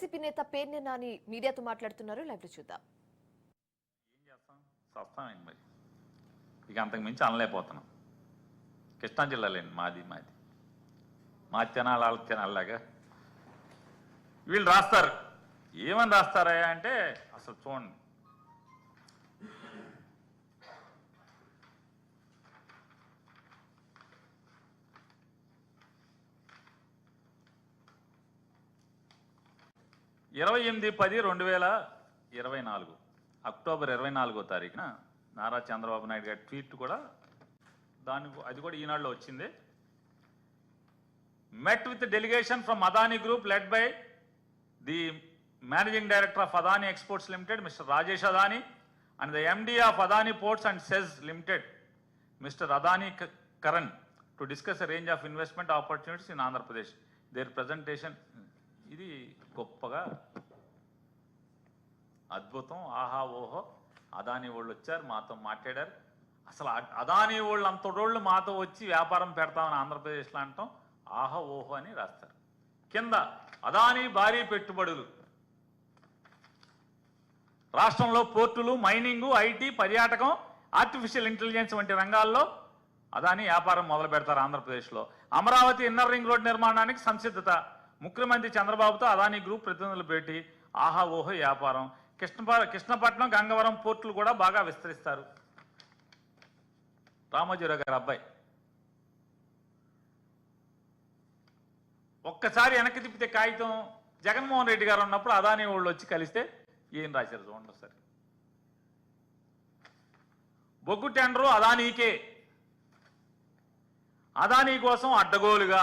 YCP నేత పేర్ని నాని మీడియాతో మాట్లాడుతున్నారు. లైవ్లో చూద్దాం. ఏం చేస్తాం? మరి. ఇక అంతకు మించి అనలేకపోతున్నాం. కృష్ణా జిల్లాలేండి మాది మాది. మా తినాలి వాళ్ళ తినాలిలాగా. వీళ్ళు రాస్తారు. ఏమని రాస్తారా అంటే అసలు చూడండి. ఇరవై ఎనిమిది పది రెండు వేల ఇరవై నాలుగు. అక్టోబర్ ఇరవై నాలుగో తారీఖున నారా చంద్రబాబు నాయుడు గారి ట్వీట్ కూడా దాని అది కూడా ఈనాడులో వచ్చింది. Met with delegation from Adani group led by the managing director of Adani exports limited mister Rajesh Adani and the MD of Adani ports and SEZ limited mister Adani Karan to discuss range of investment opportunities in Andhra Pradesh their presentation ఇది గొప్పగా అద్భుతం. ఆహా ఓహో అదాని వాళ్ళు వచ్చారు మాతో మాట్లాడారు. అసలు అదాని వాళ్ళు అంతటోళ్ళు మాతో వచ్చి వ్యాపారం పెడతామని ఆంధ్రప్రదేశ్లో అంటాం. ఆహా ఓహో అని రాస్తారు. కింద అదాని భారీ పెట్టుబడులు. రాష్ట్రంలో పోర్టులు మైనింగు ఐటీ పర్యాటకం ఆర్టిఫిషియల్ ఇంటెలిజెన్స్ వంటి రంగాల్లో అదాని వ్యాపారం మొదలు పెడతారు ఆంధ్రప్రదేశ్లో. అమరావతి ఇన్నర్ రింగ్ రోడ్ నిర్మాణానికి సంసిద్ధత. ముఖ్యమంత్రి చంద్రబాబుతో అదానీ గ్రూప్ ప్రతినిధులు భేటీ. ఆహా ఓహో వ్యాపారం. కృష్ణపా కృష్ణపట్నం గంగవరం పోర్టులు కూడా బాగా విస్తరిస్తారు. రామోజీరావు గారి అబ్బాయి. ఒక్కసారి వెనక్కి తిప్పితే కాగితం జగన్మోహన్ రెడ్డి గారు ఉన్నప్పుడు అదానీ వాళ్ళు వచ్చి కలిస్తే ఏం రాశారు చూడండి ఒకసారి. బొగ్గు టెండరు అదానీకే. అదానీ కోసం అడ్డగోలుగా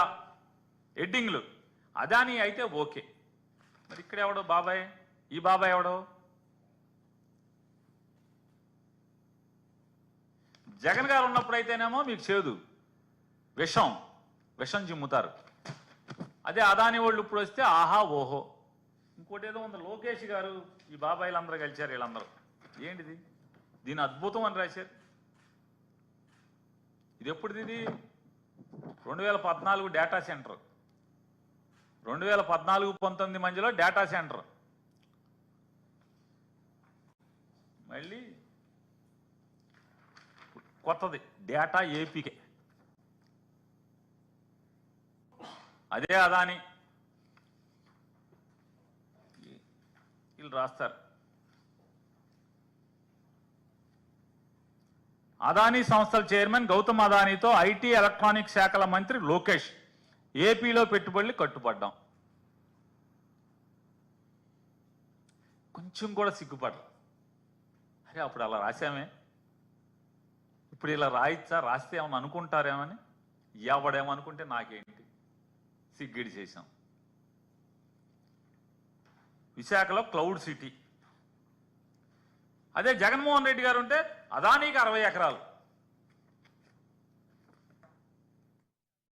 ఎడ్డింగ్లు అదానీ అయితే ఓకే. మరి ఇక్కడ ఎవడో బాబాయ్? ఈ బాబాయ్ ఎవడో? జగన్ గారు ఉన్నప్పుడైతేనేమో మీకు చేదు. విషం. విషం చిమ్ముతారు. అదే అదాని వాళ్ళు ఇప్పుడు వస్తే ఆహా ఓహో. ఇంకోటి ఏదో ఉంది. లోకేష్ గారు ఈ బాబాయిలు అందరూ కలిశారు వీళ్ళందరూ. ఏంటిది? దీని అద్భుతం అని రాశారు. ఇది ఎప్పుడుది ఇది? రెండు వేల పద్నాలుగు డేటా సెంటర్. రెండు వేల పద్నాలుగు పంతొమ్మిది మధ్యలో డేటా సెంటర్ మళ్ళీ కొత్తది డేటా ఏపీకే అదే అదాని. వీళ్ళు రాస్తారు. అదానీ సంస్థల చైర్మన్ గౌతమ్ అదానీతో ఐటీ ఎలక్ట్రానిక్ శాఖల మంత్రి లోకేష్. ఏపీలో పెట్టుబడులు కట్టుబడ్డాం. కొంచెం కూడా సిగ్గుపడరు అరే అప్పుడు అలా రాసామే ఇప్పుడు ఇలా రాయిచ్చా? రాస్తే ఏమని అనుకుంటారేమని? ఎవడేమనుకుంటే నాకేంటి? సిగ్గిడి చేశాం. విశాఖలో క్లౌడ్ సిటీ. అదే జగన్మోహన్ రెడ్డి గారు ఉంటే అదానీకి అరవై ఎకరాలు.